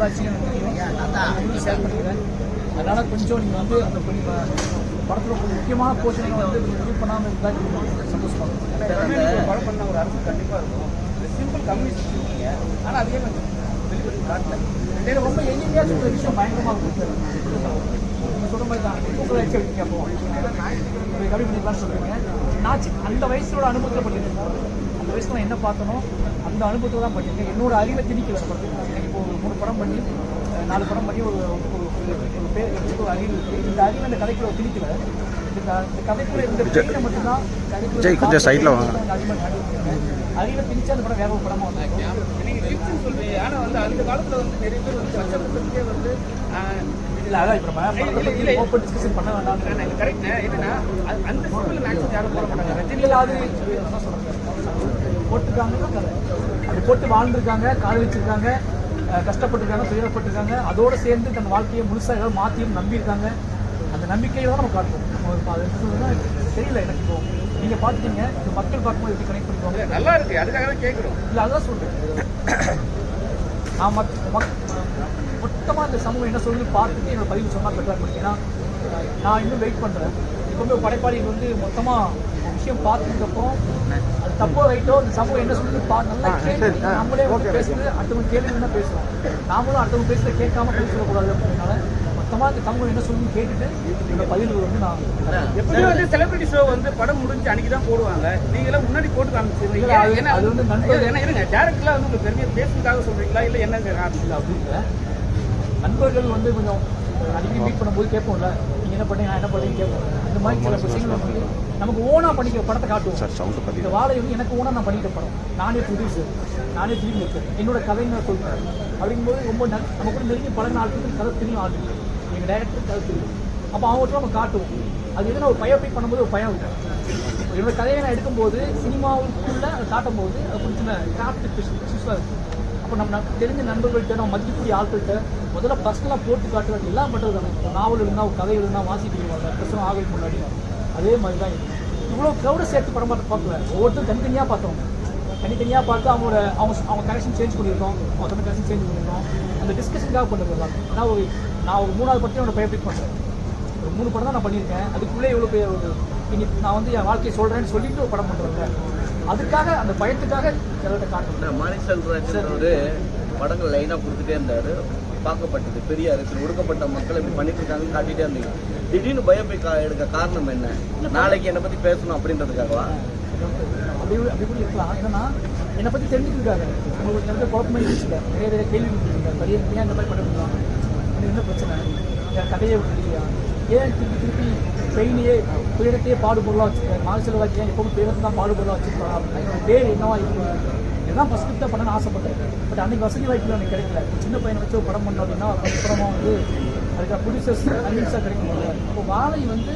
பண்ணிக்கிறேன் அதனால கொஞ்சம் நீங்கள் வந்து அந்த படத்தில் கொஞ்சம் முக்கியமான போர்ஷனை வந்து ரிவ்யூ பண்ணாமல் இருந்தால் சந்தோஷமாக படம் பண்ண ஒரு அரசு கண்டிப்பா இருக்கும். சிம்பிள் கம்யூனிஸ்ட் இருக்கீங்க ஆனா அதே கொஞ்சம் வெளிப்பட்டு காட்டல. ரொம்ப எளிமையாக சொல்கிற விஷயம் பயங்கரமாக நீங்கள் சொல்கிற மாதிரி தான். உங்களை வச்சிருக்கீங்க அப்போ ஒரு கம்மி பண்ணிக்கலாம்னு சொல்கிறீங்க நான் அந்த வயசோட அனுபவத்தில் பண்ணியிருக்கேன் அந்த வயசுல நான் என்ன பார்த்தனோ அந்த அனுபவத்தில் தான் பண்ணியிருக்கேன் என்னோட அறிவை திணிக்கல இப்போ ஒரு மூணு படம் பண்ணி நாலு படம் பண்ணி ஒரு ஒரு- பேர் ஒரு அறிவு இருக்குது இந்த அறிவு அந்த கதைக்குள்ள திணிக்கல. இந்த கதைக்குள்ள இந்த மட்டும்தான் விஜய், கொஞ்சம் side ல வாங்க. அறிவை திணிச்சு அந்த படம் வேற ஒரு படமாக வந்து நீங்க ஃபிக்ஷன் சொல்றீங்க. ஆனா வந்து அந்த காலத்துல வந்து நிறைய பேர் வந்து இல்லை அதான் இப்போ நம்ம இல்ல. ஓப்பன் டிஸ்கஷன் பண்ண வேண்டாம் கரெக்ட் என்னன்னா அந்த சிம்பிள் மேக்ஸிமம் யாரும் போட மாட்டாங்க. ரஜினி இல்லை அது அதான் சொல்றேன். போட்டிருக்காங்க அது போட்டு வாழ்ந்திருக்காங்க காதலிச்சிருக்காங்க. கஷ்டப்பட்டிருக்காங்க துயரப்பட்டிருக்காங்க. அதோட சேர்ந்து தன் வாழ்க்கையை முழுசாக ஏதாவது மாற்றியும் நம்பியிருக்காங்க. அந்த நம்பிக்கையை தான் நம்ம காட்டுவோம் நம்ம அது தெரியல எனக்கு இப்போ. நீங்கள் பார்த்துட்டீங்க இப்போ மக்கள் பார்க்கும்போது எப்படி கனெக்ட் பண்ணிக்குவாங்க? நல்லா இருக்கு. அதுக்காக தான் கேட்குறோம். இல்லை அதான் சொல்கிறேன் நான் மக் மக் மொத்தமாக இந்த சமூகம் என்ன சொல்லுது பார்த்துட்டு என்னோட பதிவு சொன்னால் பெட்டராக இருக்கும். ஏன்னா நான் இன்னும் வெயிட் பண்ணுறேன் எப்பவுமே படைப்பாளிகள் வந்து மொத்தமாக விஷயம் பார்த்துக்கப்புறம் அது தப்போ ரைட்டோ இந்த சமூகம் என்ன சொல்லுது பா நல்லா கேட்டு நம்மளே வந்து பேசுறது அடுத்தவங்க கேள்வி வேணா பேசுவோம். நாமளும் அடுத்தவங்க பேசுறத கேட்காம பேசக்கூடாது அப்படின்னால மொத்தமாக இந்த சமூகம் என்ன சொல்லுன்னு கேட்டுட்டு என்னோட பதிவுகள் வந்து நான் எப்படியும் வந்து செலிபிரிட்டி ஷோ வந்து படம் முடிஞ்சு அன்னைக்கு தான் போடுவாங்க. நீங்க எல்லாம் முன்னாடி போட்டு காமிச்சிருந்தீங்க. இல்ல, அது- ஏன்னா அது வந்து நண்பர்கள் என்ன இருங்க. டேரக்ட்லாம் வந்து உங்களுக்கு பெரிய பேசுறதுக்காக சொல்றீங்களா? இல்ல என்ன காரணம்? இல்லை அப்படி இல்லை நண்பர்கள் வந்து கொஞ்சம் அடிக்கடி மீட் பண்ணும்போது கேட்போம்ல. என்ன பண்ணீங்க நான் என்ன கேட்போம். இந்த மாதிரி சில விஷயங்கள் வந்து நமக்கு ஓனாக பண்ணிக்கிற படத்தை காட்டுவோம். சார் சவுண்டு பற்றி இந்த வாழை வந்து எனக்கு ஓனாக நான் பண்ணிக்கிற படம். நானே ப்ரொடியூசர் நானே ஃபிலிம் மேக்கர் என்னோட கதை நான் சொல்கிறேன் அப்படிங்கும்போது ரொம்ப நம்ம கூட நெருங்கி பழகின ஆட்களுக்கு கதை தெரியும் ஆள் எங்கள் டைரக்டர் கதை தெரியும். அப்போ அவங்கள்ட்ட நம்ம காட்டுவோம். அது எதுனா ஒரு பயோபிக் பண்ணும்போது ஒரு பயம் இருக்கும். என்னோட கதையை நான் எடுக்கும்போது சினிமாவுக்குள்ளே அதை காட்டும்போது அது கொஞ்சம் கிராஃப்ட் இஷ்யூஸாக இருக்கும். இப்போ நம்ம தெரிஞ்ச நண்பர்கள்ட்ட நம்ம மதிக்கக்கூடிய ஆட்கள்கிட்ட முதல்ல பர்சனலாக போட்டு காட்டுறது எல்லாம் பண்ணுறது தானே. இப்போ நாவல் இருந்தால் ஒரு கதை இருந்தால் வாசிக்கிறீங்க பிரச்சனை ஆகவே முன்னாடி அதே மாதிரி தான் இருக்கும் இவ்வளோ க்ரௌடை சேர்த்து படம் பார்த்து பார்க்கல. ஒவ்வொருத்தரும் தனித்தனியாக பார்த்தோம். தனித்தனியாக பார்த்து அவங்களோட அவங்க அவங்க கனெக்ஷன் சேஞ்ச் பண்ணியிருக்கோம். அவங்க கனெக்ஷன் சேஞ்ச் பண்ணியிருக்கோம். அந்த டிஸ்கஷனுக்காக பண்ணுறது எல்லாம் நான் ஒரு நான் ஒரு மூணாவது பற்றி அவனை பயப்பிக் பண்ணுறேன் ஒரு மூணு படம் தான் நான் பண்ணியிருக்கேன். அதுக்குள்ளே எவ்வளோ பேர் ஒரு இனி நான் வந்து என் வாழ்க்கையை சொல்கிறேன்னு சொல்லிட்டு ஒரு படம் பண்ணுறேன் அதுக்காக அந்த பயத்துக்காக சிலர்கிட்ட காட்டணும் மாணிக் செல்வராஜ் படங்கள் லைனாக கொடுத்துட்டே இருந்தாரு. பார்க்கப்பட்டது. பெரிய அரசியல் ஒடுக்கப்பட்ட மக்கள் இப்படி பண்ணிட்டு இருக்காங்கன்னு காட்டிட்டே இருந்தீங்க. திடீர்னு பயோபிக் எடுக்க காரணம் என்ன? நாளைக்கு என்னை பத்தி பேசணும் அப்படின்றதுக்காகவா? அப்படி அப்படி கூட இருக்கலாம். என்னன்னா என்னை பற்றி தெரிஞ்சுக்கிட்டாங்க. உங்களுக்கு நிறைய குழப்பமே இருந்துச்சுல நிறைய நிறைய கேள்வி இருந்துச்சுங்க பெரிய ஏன் இந்த மாதிரி பண்ணிருக்கலாம் எனக்கு என்ன பிரச்சனை? கதையை விட்டுருக்கியா ஏன் திருப்பி திருப்பி பெயினையே துயரத்தையே பாடுபொருளாக வச்சுருக்கேன் மாறு செலவாக்கி ஏன் எப்பவும் துயரத்தை தான் பாடுபொருளாக வச்சுருக்கலாம் என்னோட பேர் என்னவா இருக்கும் இதுதான் ஃபஸ்ட்டு தான் பண்ணணும்னு ஆசைப்பட்டேன். பட் அன்றைக்கி வசதி வாய்ப்பு எனக்கு கிடைக்கல. சின்ன பையனை வச்சு ஒரு படம் பண்ணோம் அப்படின்னா அப்புறமா வந்து அதுக்கு ப்ரொடியூசர்ஸ் கிடைக்க கிடைக்கும் அப்போ வாழை வந்து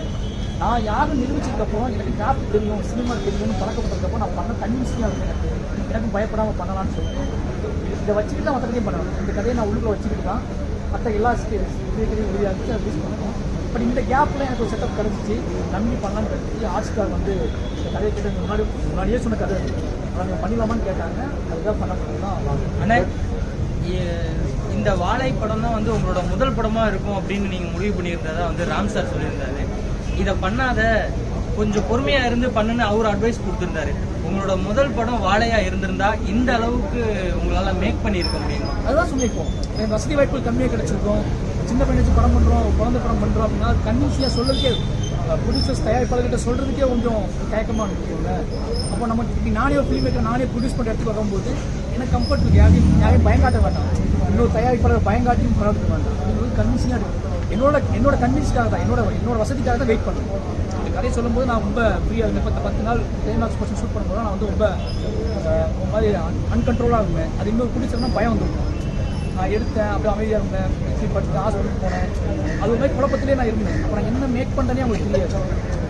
நான் யாரும் நிரூபிச்சதுக்கப்புறம் எனக்கு கிராஃப்ட் தெரியும் சினிமா தெரியும்னு பழக்கப்பட்டதுக்கப்புறம் நான் பண்ண கன்வின்ஸிங்காக இருக்கும் எனக்கு. எனக்கும் பயப்படாமல் பண்ணலாம்னு சொல்லுவேன் இதை வச்சுக்கிட்டு தான் மற்ற பண்ணணும். இந்த கதையை நான் உள்ளுக்குள்ள வச்சுக்கிட்டு தான் மற்ற எல்லா ஸ்டேஜ்லையும் வெளியாக இருந்துச்சு அதை யூஸ் பண்ணணும். பட் இந்த கேப்பில் எனக்கு ஒரு செட்டப் கிடச்சிச்சு. நம்பி பண்ணலான்னு கிடச்சிச்சு ஆர்ட்ஸ்கார் வந்து கதையை கேட்டு முன்னாடி முன்னாடியே சொன்ன கதை. அதை நீங்கள் பண்ணிடலாமான்னு கேட்டாங்க. அதுதான் பண்ண முடியும் இ- இந்த வாழை படம் தான் வந்து உங்களோட முதல் படமா இருக்கும் அப்படின்னு நீங்க முடிவு பண்ணியிருந்ததா வந்து ராம் சார் சொல்லியிருந்தாரு. இதை பண்ணாத கொஞ்சம் பொறுமையா இருந்து பண்ணுன்னு அவர் அட்வைஸ் கொடுத்திருந்தாரு. உங்களோட முதல் படம் வாழையா இருந்திருந்தா இந்த அளவுக்கு உங்களால மேக் பண்ணியிருக்க முடியுமா? அதுதான் சொல்லியிருக்கோம். வசதி வாய்ப்புகள் கம்மியாக கிடைச்சிருக்கும். சின்ன பையன் படம் பண்ணுறோம் குழந்தை படம் பண்ணுறோம் அப்படின்னா கன்வின்ஸியாக சொல்கிறதுக்கே ப்ரொடியூசர்ஸ் தயாரிப்பாளர்கிட்ட சொல்கிறதுக்கே கொஞ்சம் தயக்கமாக இருக்கும்ல அப்போ நம்ம இப்படி நானே ஒரு ஃபிலிம் மேக்கர் நானே ப்ரொடியூஸ் பண்ணுற இடத்துக்கு வரும்போது எனக்கு கம்ஃபர்ட் இருக்கு. யாரையும் யாரையும் பயங்காட்ட வேண்டாம். இன்னொரு தயாரிப்பாளர் பயங்காட்டியும் படம் வேண்டாம். அது வந்து கன்வின்ஸிங்காக இருக்கும் என்னோட என்னோட கன்வின்ஸ்க்காக தான் என்னோட என்னோட வசதிக்காக தான் வெயிட் பண்ணுறேன் இந்த கதையை சொல்லும்போது நான் ரொம்ப ஃப்ரீயாக இருந்தேன். பத்து பத்து நாள் கிளைமாக்ஸ் பர்சன் ஷூட் பண்ணும்போது நான் வந்து ரொம்ப மாதிரி அன்கண்ட்ரோலாக இருந்தேன். அது இன்னொரு பிடிச்சதுன்னா பயம் வந்துருக்கும் நான் எடுத்தேன் அப்படியே அமைதியாக இருந்தேன். சரி படிச்சு ஹாஸ்பிட்டல் போனேன். அது ஒரு மாதிரி குழப்பத்திலே நான் இருந்தேன். அப்போ நான் என்ன மேக் பண்ணுறேனே அவங்களுக்கு தெரியாது.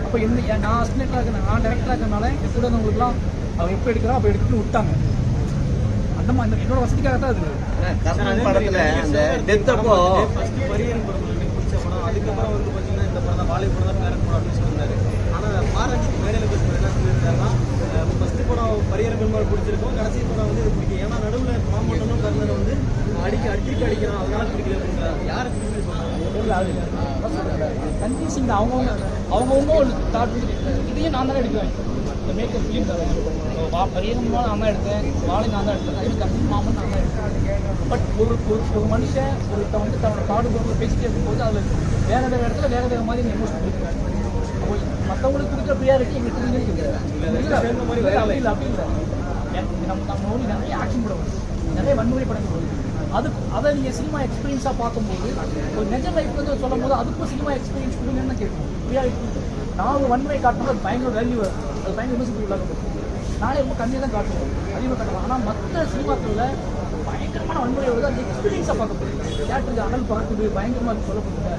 அப்போ என்ன நான் அசிஸ்டண்ட்டாக இருக்கேன் நான் டேரக்டராக இருக்கனால என் கூட இருந்தவங்களுக்குலாம் அவன் எப்போ எடுக்கிறோம் அப்போ எடுத்துட்டு விட்டாங்க. அந்த மாதிரி என்னோட வசதிக்காக தான் அது. கர்ணன் படத்துல அந்த டெத் அப்போ ஃபர்ஸ்ட் பரியன் படம் எனக்கு பிடிச்ச படம் அதுக்கப்புறம் வந்து பார்த்தீங்கன்னா இந்த படம் தான் படம் தான் பேரன் படம் அப்படின்னு சொல்லியிருந்தாரு. ஆனால் பாரஞ்சித் மேடையில் பேசும்போது என்ன சொல்லியிருந்தாருன்னா படம் பரியர் பெருமாள் பிடிச்சிருக்கும் கடைசி படம் வந்து இது பிடிக்கும் ஏன்னா நடுவில் மாமட்டனும் கர்ணன் வந்து அடிக்க அடிக்க அடிக்கிறான். அதனால பிடிக்கல அப்படிங்களா யாரை பிடிக்கல இல்லை அவங்கவுங்க அவங்கவுங்க ஒரு தாட் இதையும் நான் தானே எடுக்கிறேன் இந்த மேக்கப் ஃபிலிம் தரேன் வா பரியங்கமாக நான் தான் எடுத்தேன். வாழை நான் தான் எடுத்தேன். இது கம்பி மாமன் நான் தான் எடுத்தேன். பட் ஒரு ஒரு மனுஷன் ஒருத்த வந்து தன்னோட காடு பொருள் பேசிட்டே இருக்கும்போது அதில் வேற வேற இடத்துல வேற வேற மாதிரி எமோஷன் கொடுக்குறாங்க மற்றவங்களுக்கு கொடுக்குற ப்ரியாரிட்டி எங்களுக்கு அப்படி இல்லை அப்படி இல்லை எனக்கு நம்ம நம்ம ஊரில் நிறைய ஆக்ஷன் படம் நிறைய வன்முறை படங்கள் வருது அது அதை நீங்கள் சினிமா எக்ஸ்பீரியன்ஸாக பார்க்கும்போது ஒரு நிஜ லைஃப் வந்து சொல்லும் போது அதுக்கும் சினிமா எக்ஸ்பீரியன்ஸ் கொடுங்கன்னு கேட்கும் ரியாலிட்டி நான் ஒரு வன்முறை காட்டணும் அது பயங்கர வேல்யூ அது பயங்கர யூனிவர்சிட்டி உலகம் நானே ரொம்ப கம்மியாக தான் காட்டுவோம் அதிகமாக காட்டுவோம் ஆனால் மற்ற சினிமாக்களில் பயங்கரமான வன்முறை வருது அது எக்ஸ்பீரியன்ஸாக பார்க்கப்படுது தேட்டருக்கு அனல் பார்க்குது பயங்கரமாக சொல்லப்படுது.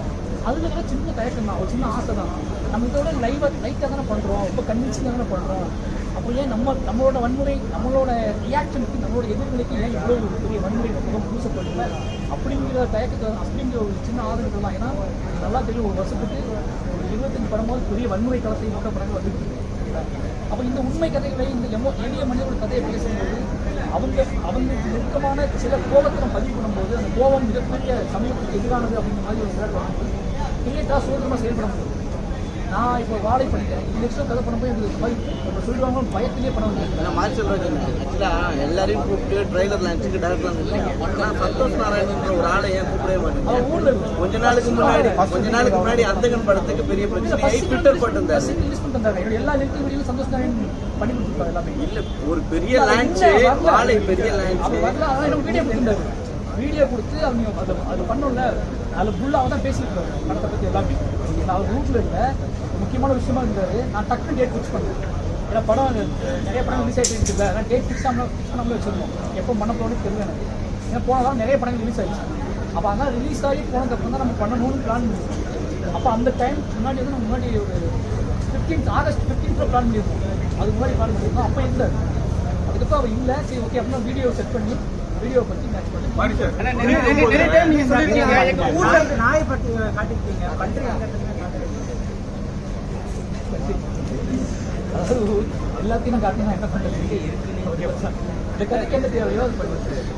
அதுக்கு சின்ன தயக்கம் தான் ஒரு சின்ன ஆசை தான் நம்ம இதோட லைவாக லைட்டாக தானே பண்ணுறோம் ரொம்ப கன்வின்சிங் தானே பண்ணுறோம் அப்போ ஏன் நம்ம நம்மளோட வன்முறை நம்மளோட ரியாக்ஷனுக்கு நம்மளோட எதிர்நிலைக்கு ஏன் இவ்வளோ ஒரு பெரிய வன்முறை முகம் பூசப்படுது அப்படிங்கிற தயக்கத்தை அப்படிங்கிற ஒரு சின்ன ஆதரவு தான் ஏன்னா நல்லா தெரியும் ஒரு வருஷத்துக்கு ஒரு இருபத்தஞ்சு படமாவது பெரிய வன்முறை களத்தை நோக்க படங்கள் வந்துருக்கு அப்போ இந்த உண்மை கதைகளை இந்த எமோ எளிய மனிதர்கள் கதையை பேசும்போது அவங்க அவங்களுக்கு நெருக்கமான சில கோபத்தை நம்ம பதிவு பண்ணும்போது அந்த கோபம் மிகப்பெரிய சமயத்துக்கு எதிரானது அப்படிங்கிற மாதிரி ஒரு விளையாட்டு கிரியேட்டாக சுதந்திரமாக செயல்பட முடியும். நான் இப்போ வாழை பண்ணிட்டேன். இந்த வருஷம் கதை பண்ணும்போது எனக்கு பய இப்போ சொல்லிடுவாங்க பயத்திலே பண்ண முடியும் நான் மாற்றி சொல்றேன் ஆக்சுவலா எல்லாரையும் கூப்பிட்டு ட்ரைலர் லான்ச்சுக்கு டேரக்டர் லான்ச் ஆனால் சந்தோஷ் நாராயணன்ற ஒரு ஆளை ஏன் கூப்பிடவே மாட்டேங்க ஊரில் இருக்கு கொஞ்ச நாளுக்கு முன்னாடி கொஞ்ச நாளுக்கு முன்னாடி அந்தகன் படத்துக்கு பெரிய பிரச்சனையாகி ட்விட்டர் போட்டிருந்தாரு. ரிலீஸ் பண்ணிருந்தாங்க எல்லா லிங்க் வீடியோலும் சந்தோஷ் நாராயண் பண்ணி கொடுத்துருப்பாரு எல்லாமே. இல்ல ஒரு பெரிய லான்ச் வாழை பெரிய அவர் லான்ச் வரல. அதான் எனக்கு வீடியோ கொடுத்துருந்தாரு. வீடியோ கொடுத்து அவங்க அது அது பண்ணல அதில் ஃபுல்லாக தான் பேசியிருக்காரு. இருக்காரு படத்தை பற்றி எல்லாமே. நான் அவர் ரூட்டில் இல்லை. முக்கியமான விஷயமா இருந்தார். நான் டக்குனு டேட் ஃபிக்ஸ் பண்ணேன். ஏன்னா படம் நிறைய படம் ரிலீஸ் ஆகிட்டு இருக்குல்ல நான் டேட் ஃபிக்ஸ் பண்ண ஃபிக்ஸ் பண்ணாமல் வச்சிருந்தோம். எப்போ பண்ண போகணும்னு தெரியல எனக்கு. ஏன்னா போன வாரம் நிறைய படங்கள் ரிலீஸ் ஆகிடுச்சு அப்போ அதான் ரிலீஸ் ஆகி போனதுக்கப்புறம் தான் நம்ம பண்ணணும்னு பிளான் பண்ணியிருக்கோம் அப்போ அந்த டைம் முன்னாடி வந்து நம்ம முன்னாடி ஒரு ஃபிஃப்டீன்த் ஆகஸ்ட் ஃபிஃப்டீன்த்தில் பிளான் பண்ணியிருக்கோம் அதுக்கு முன்னாடி பிளான் பண்ணியிருக்கோம் அப்போ இல்லை. அதுக்கப்புறம் அவர் இல்லை. சரி ஓகே அப்படின்னா வீடியோ செட் பண்ணி எல்லாத்தையும் காட்டினா என்ன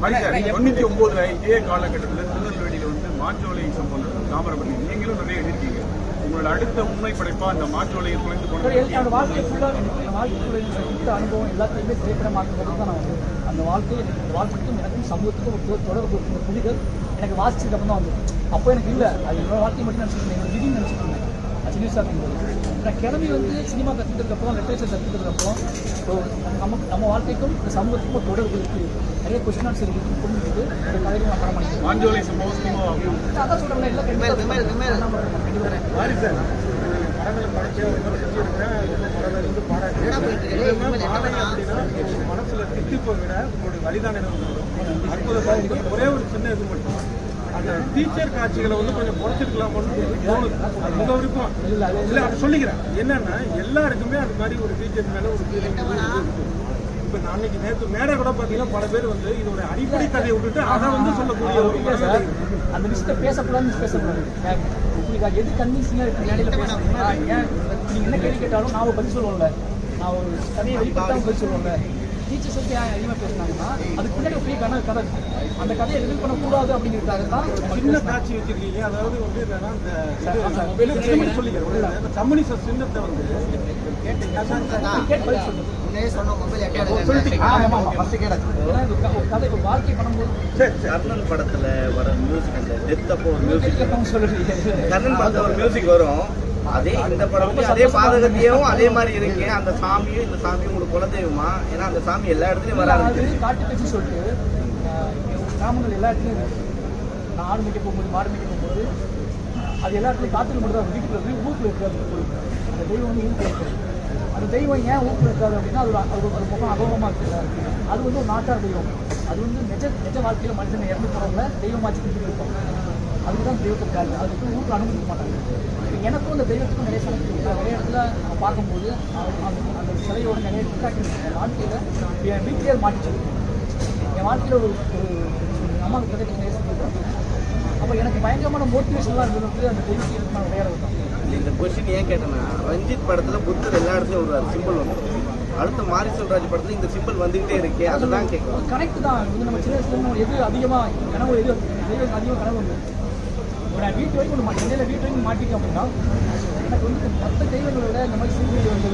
மனுஷன் தொண்ணூத்தி ஒன்பதுல இதே காலகட்டத்தில் திருநெல்வேலியில வந்து மாற்றோலை சம்பந்தம் தாமிரபரணி நீங்களும் நிறைய எழுதிருக்கீங்க. உங்களோட அடுத்த உண்மை படைப்பா அந்த மாற்றோலையை குறைந்து அப்புறம் கொண்டு என்னோட வாழ்க்கை ஃபுல்லாக வாழ்க்கை அனுபவம் எல்லாத்தையுமே திரைப்படமாக்குறது தான் நான் வந்து அந்த வாழ்க்கை வாழ்க்கைக்கும் எனக்கும் சமூகத்துக்கும் ஒரு தொடர்பு புரிதல் எனக்கு வாசிச்சதுக்கு அப்புறம் தான் வந்து அப்போ எனக்கு இல்லை அது என்னோட வாழ்க்கை மட்டும் நினச்சிட்டு என்னோட விதி நினச்சிட்டு இருந்தேன் சின்ன நான் கிளம்பி வந்து சினிமா கற்றுக்கிறதுக்கப்புறம் லிட்ரேச்சர் கற்றுக்கிறதுக்கப்புறம் நம்ம நம்ம வாழ்க்கைக்கும் இந்த சமூகத்துக்கும் ஒரு தொடர்பு இருக்குது நிறைய கொஸ்டின் ஆன்சர் இருக்குது புரிஞ்சுக்கிட்டு இந்த கதையை நான் படம் பண்ணிக்கிறேன். மாஞ்சோலை சம்பவம் அதான் சொல்கிறேன் பாராட்டு. மனசுல திட்டிப்பை விட உங்களுடைய அற்புதம் ஒரே ஒரு சின்ன இது மட்டும். அந்த டீச்சர் காட்சிகளை வந்து கொஞ்சம் குறைச்சிருக்கலாமோன்னு தோணுது. அது உங்க விருப்பம். இல்லை அது சொல்லிக்கிறேன். என்னன்னா எல்லாருக்குமே அது மாதிரி ஒரு டீச்சர் மேல ஒரு ஃபீலிங் இப்ப நான் அன்னைக்கு நேற்று மேடை கூட பாத்தீங்கன்னா பல பேர் வந்து இதோட அடிப்படை கதையை விட்டுட்டு அதை வந்து சொல்லக்கூடிய ஒரு சார். அந்த விஷயத்தை பேசக்கூடாதுன்னு பேசக்கூடாது. உங்களுக்கு அது எது கன்வின்சிங்காக இருக்கு மேடையில் பேசணும்னா ஏன்? நீங்கள் என்ன கேள்வி கேட்டாலும் நான் ஒரு பதில் சொல்லுவேன்ல. நான் ஒரு கதையை வெளிப்படுத்தாமல் பதில் சொல்லுவேன்ல. டீச்சர்ஸ் வந்து ஏன் அதிகமாக பேசுனாங்கன்னா அதுக்கு பின்னாடி ஒரு பெரிய கதை கதை. இருக்கு. அந்த கதையை ரிவீல் பண்ணக்கூடாது அப்படிங்கிறதுக்காக தான் சின்ன காட்சி வச்சிருக்கீங்க. அதாவது வந்து என்னன்னா இந்த சின்ன சொல்லிக்கிறேன் கம்யூனிஸ்ட் சின்னத்தை வந்து சரி சரி கர்ணன் படத்துல வர மியூசிக் அந்த டெத் அப்போ ஒரு மியூசிக் கர்ணன் படத்துல ஒரு மியூசிக் வரும். அதே இந்த படமும் அதே பாதகத்தையும் அதே மாதிரி இருக்கு. அந்த சாமியும் இந்த சாமியும் உங்களுக்கு குலதெய்வமா? ஏன்னா அந்த சாமி எல்லா இடத்துலயும் வர அது காட்டு பேச்சு சொல்லிட்டு கிராமங்கள் எல்லா இடத்துலையும் இருக்கு. நான் ஆடு மேய்க்க போகும்போது மாடு மேய்க்க போகும்போது அது எல்லா இடத்துலையும் காட்டுல மட்டும் தான் வீட்டுக்குள்ள இருக்கு ஊருக்குள்ள இருக்காது அந்த தெய்வம் வந்து ஊருக்குள்ள அந்த தெய்வம் ஏன் ஊருக்குள்ள இருக்காது அப்படின்னா அது ஒரு ஒரு- அது முகம் இருக்குல்ல அது வந்து ஒரு நாட்டார் தெய்வம். அது வந்து நிஜ நிஜ வாழ்க்கையில் மனுஷன் இறந்து போறவங்க தெய்வமாச்சு கொடுத்துட்டு இருப்பாங்க. அதுக்கு தான் தெய்வத்தை இருக்காது அதுக்கு ஊருக்கு அனுமதிக்க மாட்டாங்க. எனக்கும் அந்த தெய்வத்துக்கும் நிறைய சிலை. நிறைய இடத்துல நம்ம பார்க்கும்போது அந்த- அந்த- அந்த சிலையோட நிறைய என் வாழ்க்கையில் என் வீட்டிலே மாட்டிச்சு என் வாழ்க்கையில் ஒரு ஒரு அம்மா கதை நிறைய சொல்லியிருக்காங்க அப்போ எனக்கு பயங்கரமான மோட்டிவேஷன்லாம் இருந்தது அந்த தெய்வத்தை எனக்கு நான் விளையாட விட்டோம் இந்த கொஸ்டின் ஏன் கேட்டேன்னா ரஞ்சித் படத்துல புத்தர் எல்லா இடத்துலயும் வருவார். சிம்பிள் வந்து. அடுத்த மாரி செல்வராஜ் படத்துல இந்த சிம்பிள் வந்துகிட்டே இருக்கே அதுதான் கேட்கலாம் கனெக்ட் தான். வந்து நம்ம சின்ன வயசுல எது அதிகமாக கனவு எது அதிகமாக கனவு வந்து இப்போ நான் வீட்டு வரைக்கும் ஒன்று சென்னையில் வீட்டு வரைக்கும் மாட்டிட்டேன் அப்படின்னா எனக்கு வந்து மற்ற தெய்வங்களை விட இந்த மாதிரி சிறுமியை வந்து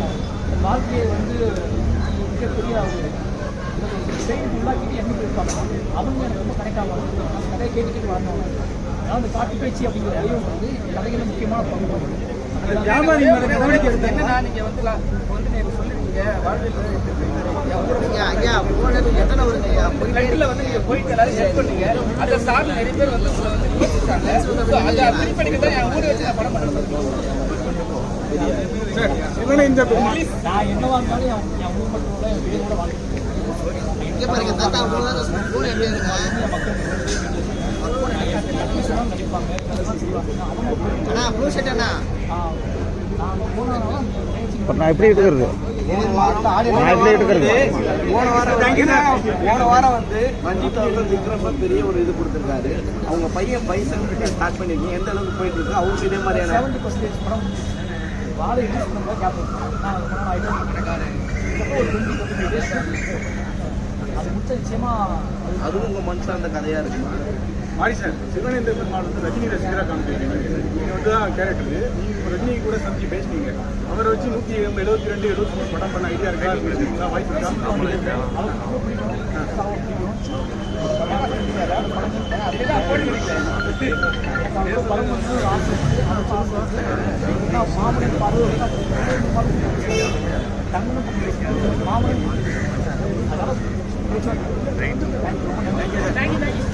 வாழ்க்கையை வந்து மிகப்பெரிய ஒரு செய்தி உள்ளாக்கிட்டு என்ன இருப்பாங்க அவங்க எனக்கு ரொம்ப கனெக்ட் ஆவாங்க. அந்த கதையை கேட்டு கேட்டு வாழ்ந்தவங்க அதனால் அந்த காட்டு பேச்சு அப்படிங்கிற தெய்வம் வந்து கதைகளில் முக்கியமான பங்கு வகிக்குது. வியாபாரி மேல நடவடிக்கை எடுத்தாங்க என்னன்னா நீங்க வந்து இப்ப வந்து நீங்க சொல்லிருக்கீங்க வாழ்வில் ஃப்ளைட்ல வந்து நீங்க போயிட்டு எல்லாரும் செக் பண்ணீங்க. அதை சார்ந்து நிறைய பேர் வந்து உங்களை வந்து விமர்சிச்சாங்க So, அதை திருப்பி தான் என் ஊரை வச்சு நான் படம் பண்ணுறேன். சிவனேந்த பெருமாள் நான் என்னவா இருந்தாலும் என் என் ஊர் மக்களோட என் பேரோட வாழ்க்கை இங்க பாருங்க தாத்தா உங்களுக்கு ஸ்கூல் எப்படி இருக்கு நடிப்பாங்க அதெல்லாம் செய்வாங்க அவங்க அண்ணா ப்ளூ ஷர்ட் அண்ணா. நான் போனாலும் நான் எப்படி எடுக்கிறது? நான் எப்படி எடுக்கிறது? போன வாரம் வந்து- போன வாரம் வந்து மஞ்சித் அவர்கள் விக்ரம் பெரிய ஒரு இது கொடுத்திருக்காரு. அவங்க பையன் பைசன் ஸ்டார்ட் பண்ணிருக்கீங்க. எந்த அளவுக்கு போயிட்டு இருக்கு? அவருக்கு இதே மாதிரியான செவன்டி பர்சன்டேஜ் படம் வாழை ரிலீஸ் பண்ணும்போது கேப் நான் அது முடிச்ச நிச்சயமா அது அதுவும் உங்க மனசுல அந்த கதையா இருக்குமா? மாரி சார் சிவனேந்திரன் மாவட்டத்தில் ரஜினி ரசிகராக காமிச்சிருக்கீங்க. நீங்கள் வந்து தான் கேரக்டர் நீங்கள் ரஜினி கூட சந்திச்சு பேசினீங்க. அவரை வச்சு நூற்றி எழுபத்தி ரெண்டு எழுபத்தி மூணு படம் பண்ண ஐடியா இருக்கா? இருக்கா வாய்ப்பு இருக்கா? படம் வந்து ஆசை மாமனின் பருவம் தமிழ் மாமனின் தேங்க்யூ தேங்க்யூ